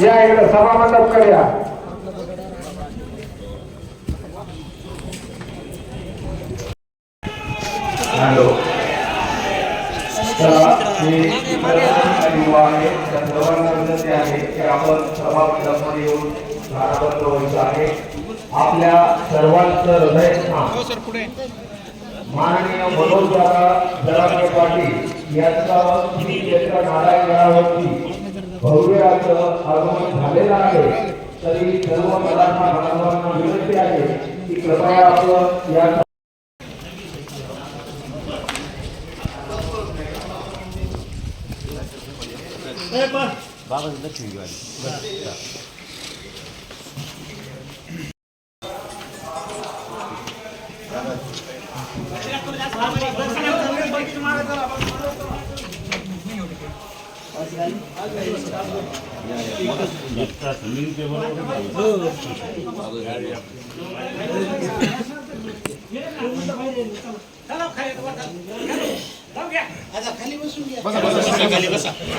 या इकडे सभा मंडपकडे या चला युवा आहे त्या सर्वांना विनंती आहे की आपण येऊन व्हायचं आहे आपल्या सर्वांचं हृदय माननीय मनोज दादा जरांगे पाटील यांचा श्री क्षेत्र नारायणगडावरती भव्य असं आगमन झालेलं आहे. तरी सर्व मराठा बांधवांना विनंती आहे की कृपया आपण या मिळून तर आम्ही म्हणत रिंग रोडनी पाहिलं तरी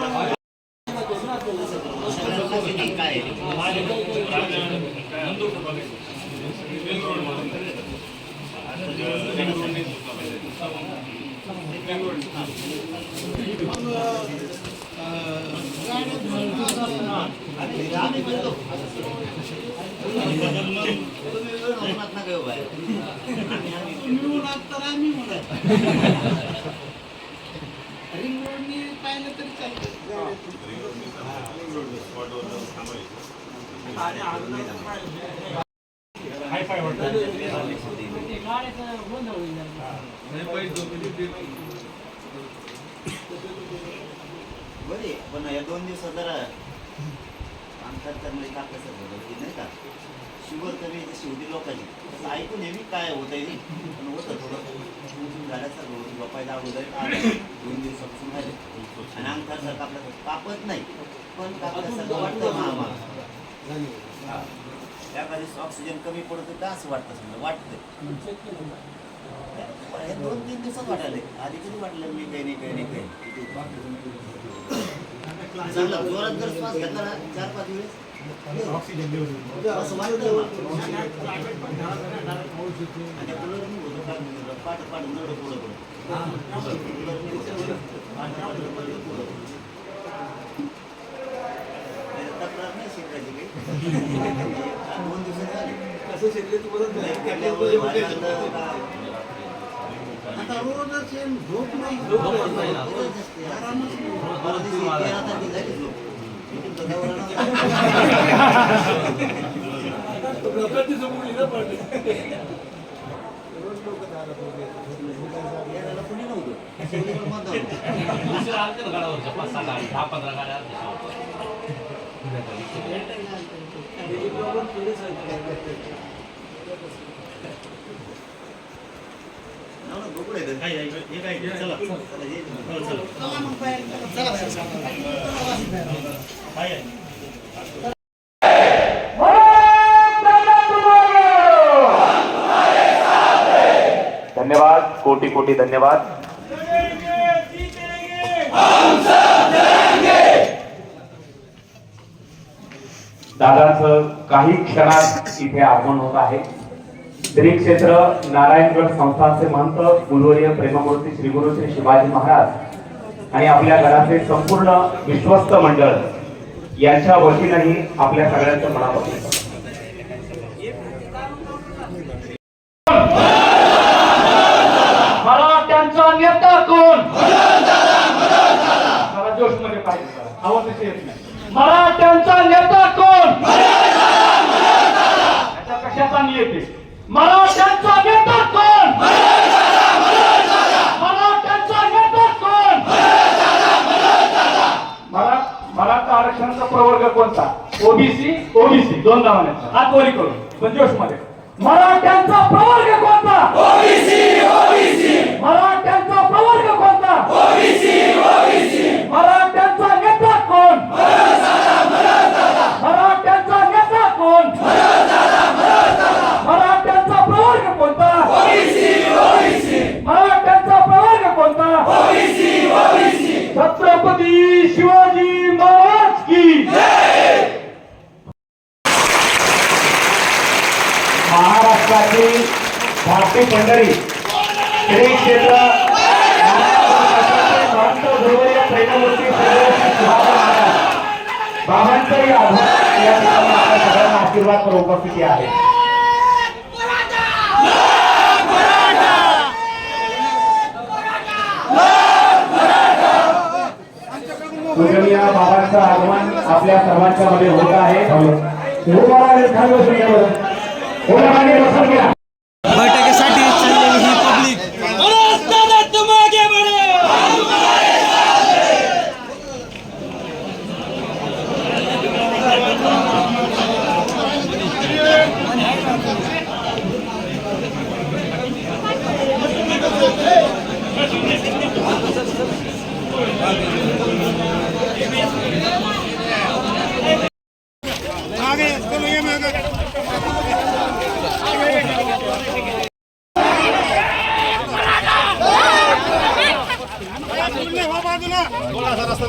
पण या दोन दिवसात जरा आमच्यात चांगले टाकलं की नाही का? शिवर कमी शेवटी लोकांची. तसं ऐकून हे मी काय होत आहे पण होतं थोडं. झाल्यासारखं होतं. बापायला अगोदर आलं. दोन दिवसापासून झाले आणि अंगठासारखं आपलं कापत नाही. पण कापल्यासारखं वाटतं महामाग हा. ऑक्सिजन कमी पडतं का असं वाटतं समजा? वाटतं हे दोन तीन दिवसात वाटायला आधी कधी वाटलं मी काही नाही काही नाही काही चांगला जोरात जर श्वास घेतला ना चार पाच वेळेस असं वाटतं मला. आणि पुढं मी होतो काय म्हणतो, पाठ पाठ नरडं पुढं पुढं. पुढं मी होतो. पाठ पाठ नरडं पुढं पुढं. नाही तर तक्रार नाही शिकायची काही. दोन दिवसात झाली. एक केल्यावर भारी वाटलं का- आता रोजच येऊन झोप नाही रोज असते. आरामच नाही. परवा दिवशी तेरा तारखेला झाली झोप. मी तुमचं दवाखाना- तेराला कुणी नव्हतं. शेवटीला मतदान होतं. ना, ना, गोकुळ आहे तर. हे काय? चला. चला, ये. हो, चला. चला मग बाहेर चला बाहेर चला. काय धन्यवाद कोटी कोटी धन्यवाद. दादाचं काही क्षणात इथे आगमन होत आहे. श्री क्षेत्र नारायणगड संस्थानचे महंत गुरुवर्य प्रेममूर्ती श्री गुरु श्री शिवाजी महाराज आणि आपल्या घराचे संपूर्ण विश्वस्त मंडळ यांच्या वतीनंही आपल्या सगळ्यांचं मनापासून मराठ्यांचा नेता कोण? नेता कोण याचा कशाचा येते मराठ्यांचा नेता कोण मराठ्यांचा नेता कोण मरा मराठा आरक्षणाचा प्रवर्ग कोणता? ओबीसी ओबीसी दोन नावाने हात वरी करून पण जोशमध्ये मराठ्यांचा प्रवर्ग कोणता? ओबीसी ओबीसी मराठ्यांचा प्रवर्ग कोणता? ओबीसी ओबीसी मराठ्यांचा नेता कोण मराठ्यांचा नेता कोण मराठ्यांचा प्रवर्ग कोणता ओबीसी ओबीसी मराठ्यांचा प्रवर्ग कोणता ओबीसी ओबीसी छत्रपती शिवाजी महाराज की महाराष्ट्राची धाकटी पंढरी. श्री क्षेत्र महंत आभार या ठिकाणी आपल्या सगळ्यांना आशीर्वाद उपस्थिती आहे. पूजनीय बाबांचं आगमन आपल्या सर्वांच्या मध्ये होत आहे. खाली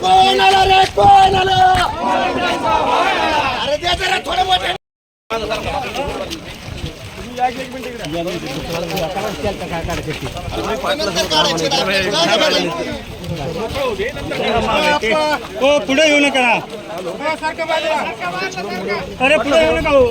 कोण आला रे कोण आलं अरे ते जरा थोडं मोठे हो पुढे येऊ नका अरे पुढे येऊ नका हो.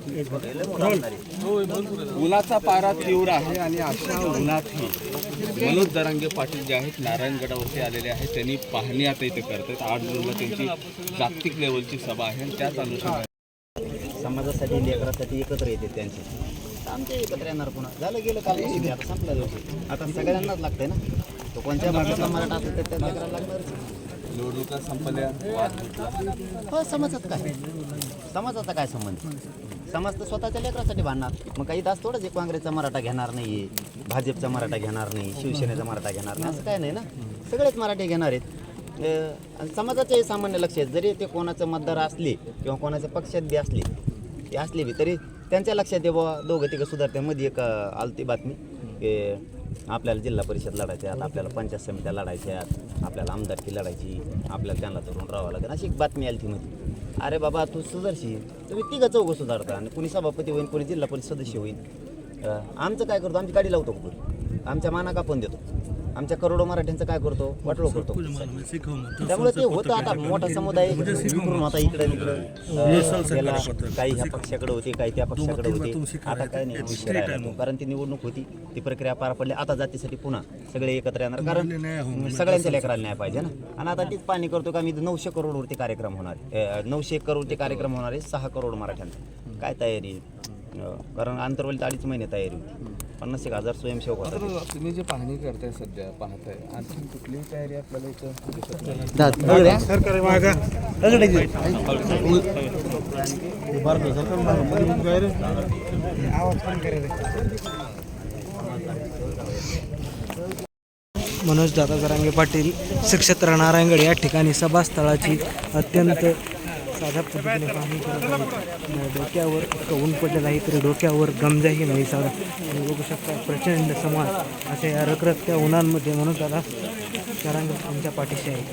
उन्हाचा पारा तीव्र आहे आणि अशा उन्हातही मनोज दरांगे पाटील जे आहेत नारायणगडावरती आलेले आहेत त्यांनी पाहणी आता इथे करतात आठ जूनला त्यांची जागतिक लेवलची सभा आहे आणि त्याच अनुषंगाने समाजासाठी लेकरासाठी एकत्र येते त्यांचे. आमचे एकत्र येणार पुन्हा झालं गेलं काल आता संपला दिवशी आता सगळ्यांनाच लागतंय ना? तो कोणत्या भागातला मराठा असेल तर त्या लेकराला लागणारच निवडणुका संपल्या. हो समाजात काय? समाजाचा काय संबंध? समाज तर स्वतःच्या लेकरासाठी भांडणार. मग काही तास थोडंच एक काँग्रेसचा मराठा घेणार नाही भाजपचा मराठा घेणार नाही शिवसेनेचा मराठा घेणार नाही असं काय नाही ना? सगळेच मराठी घेणार आहेत. आणि समाजाचे सामान्य लक्ष आहेत जरी ते कोणाचं मतदार असले किंवा कोणाच्या पक्षात बी असले ते असले बी तरी त्यांच्या लक्षात आहे बाबा दोघं तिघं सुधारत्यामध्ये एक आलती बातमी की आपल्याला जिल्हा परिषद लढायच्या आहेत आपल्याला पंचायत समित्या लढायच्या आहेत आपल्याला आमदारकी लढायची आपल्याला त्यांना धरून राहावं लागेल अशी एक बातमी आली ती मध्ये. अरे बाबा तू सुधारशी. तुम्ही तिघं चौघं सुधारता आणि कुणी सभापती होईल कुणी जिल्हा परिषद सदस्य होईल आमचं काय करतो? आमची गाडी लावतो कुठं आमच्या माना कापून देतो. आमच्या करोडो मराठ्यांचं काय करतो? वाटलो करतो. त्यामुळे ते होतं आता मोठा समुदाय होता इकडे गेला काही ह्या पक्षाकडे होते काही त्या पक्षाकडे होते आता काय नाही विषय राहिला तो. कारण ती निवडणूक होती ती प्रक्रिया पार पडली आता जातीसाठी पुन्हा सगळे एकत्र येणार. कारण सगळ्यांच्या लेकराला न्याय पाहिजे ना. आणि आता तीच पाणी करतो का मी नऊशे करोडवरती कार्यक्रम होणार नऊशे करोडचे कार्यक्रम होणार आहे सहा करोड मराठ्यांचा. काय तयारी कारण आंतरवलीत अडीच महिने तयारी होती. पन्नास एक हजार स्वयंसेवक तुम्ही जे पाहणी करताय सध्या पाहताय आणखी कुठलीही तयारी आपल्याला इथं नाही. मनोज दादा जरांगे पाटील श्रीक्षेत्र नारायणगड या ठिकाणी सभास्थळाची अत्यंत साध्या पद्धतीने पाणी डोक्यावर इतकं ऊन पडलेलं आहे तरी डोक्यावर गमजाही नाही साधा. आणि बघू शकता प्रचंड समाज अशा या रखरखत्या उन्हांमध्ये म्हणून त्याला करांग आमच्या पाठीशी आहे.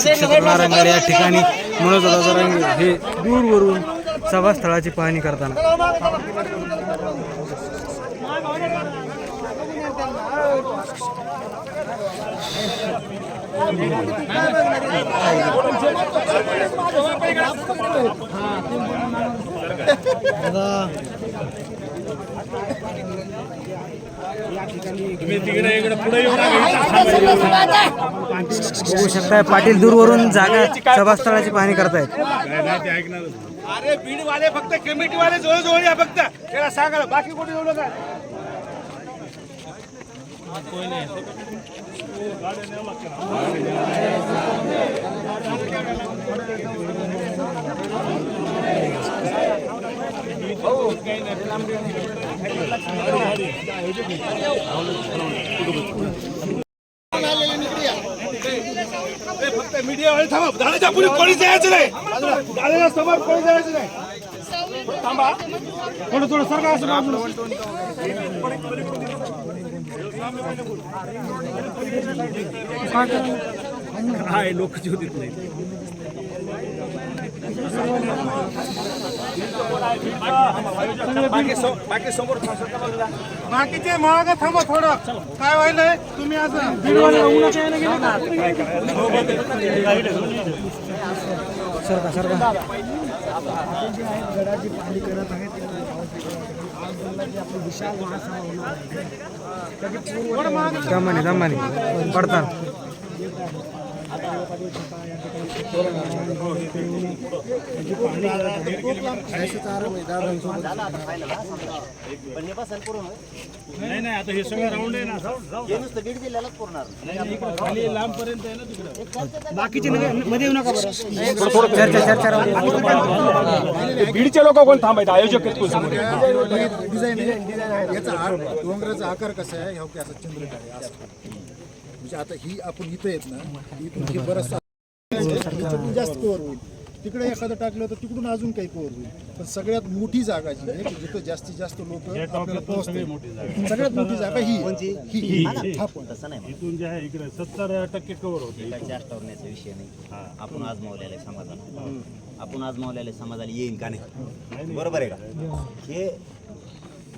श्रीक्षेत्र नारायणगड या ठिकाणी मनोज दादा हे दूरवरून सभास्थळाची पाहणी करताना. बघू शकताय पाटील दूरवरून जागा सभास्थळाची पाहणी करतायत. अरे बीड वाले फक्त कमिटी वाले जवळ जवळ या फक्त. त्याला सांगा बाकी कोणी जवळ काय? फक्त मीडिया वाले थांबा. दादाच्या पुढे कोणी जायचं नाही दादाच्या समोर कोणी जायचं नाही थांबा थोडं थोडं सरकार असं काय लोक ज्योतीत नाही बाकीचे महाग थांबा थोडं. काय व्हायलंय? तुम्ही असं सरका सरका दमाने दमाने पडतात पण దమ్మని దమ్మని పడతాను. नाही नाही आता हे सगळं राऊंड आहे ना. हे नुसतं बीड जिल्ह्यालाच पुरणार. खाली लांब पर्यंत आहे ना तिकडे. बाकीचे मध्ये येऊ नका बरं. बीडचे लोक कोण थांबायचे? आयोजक आहेत कोण समोर? डिझाईन आहे याचा आकार डोंगराचा आकार कसा आहे? ह्या म्हणजे आता ही आपण इथं येत ना इथून हे त्याच्यातून जास्त कव्हर होईल. तिकडे एखादं टाकलं तर तिकडून अजून काही कव्हर होईल. पण सगळ्यात मोठी जागा जी आहे जिथं जास्तीत जास्त लोक आपल्याला पोहोचते सगळ्यात मोठी जागा ही आहे. ही ही हा पण तसं नाही इथून जे आहे इकडे सत्तर टक्के कव्हर होते जास्त होण्याचा विषय नाही. आपण आजमावलेला आहे समाजाला आपण आजमावलेल्या समाजाला येईल का नाही? बरोबर आहे का? हे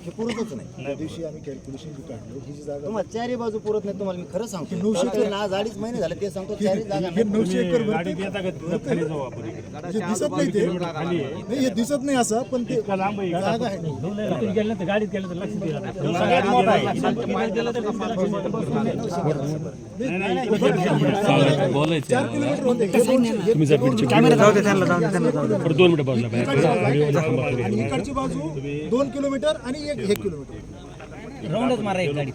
हे पुरतच नाही. त्या दिवशी आम्ही कॅल्क्युलेशन काढलं. ही जी जागा तुम्हाला चारही बाजू पुरत नाही तुम्हाला मी खरं सांगतो. नऊशे कारण आज अडीच महिने झाले ते सांगतो चारही जागा हे नऊशे एकर गाडीत भरते येता का खाली जाऊ आपण इकडे? दिसत नाही ते. नाही हे दिसत नाही असं पण ते लांब आहे जागा आहे. गाडीत गेलं तर लक्ष सगळ्यात मोठा आहे. चार किलोमीटर होते हे दोनशे- हे आणि इकडची बाजू दोन किलोमीटर आणि एक एक किलोमीटर. राऊंडच मारा एक गाडी.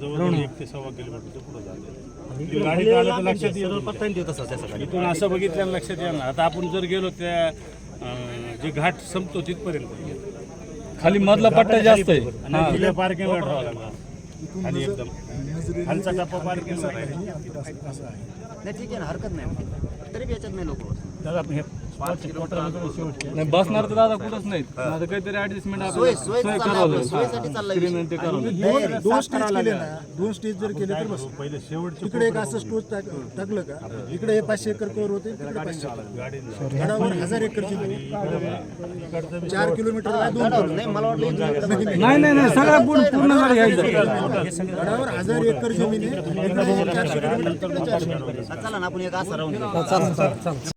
जवळ एक ते सव्वा किलोमीटरच्या पुढे झाले गाडी तर लक्षात येईल इथून असं बघितल्यानं लक्षात येणार. आता आपण जर गेलो त्या जे घाट संपतो तिथपर्यंत. खाली मधला पट्टा जास्त आहे. खालचा टप्पा पार्किंग असं आहे. नाही ठीक आहे ना हरकत नाही. तरी बी याच्यात नाही लोक. नाही. बसणार तर दादा कुठंच नाहीत. आता काहीतरी ऍडजस्टमेंट सोय सोय सोयीसाठी चाललाय विषय. दोन दोन स्टेज केले ना दोन स्टेज जर केले तर बस. पहिले शेवट तिकडे एक असं स्टोज टाकलं का? इकडे हे पाचशे एकर कव्हर होते तिकडे पाचशे एकर. गडावर हजार एकर जमीन. चार किलोमीटर दोन किलोमीटर नाही मला वाटलं इथून नाही नाही नाही. सगळं पूर्ण पूर्ण गाडी घ्यायचं गडावर हजार एकर जमीन आहे. इकडे चारशे किलोमीटर तिकडे चारशे किलोमीटर. चला ना आपण एक असं राहून घेऊ.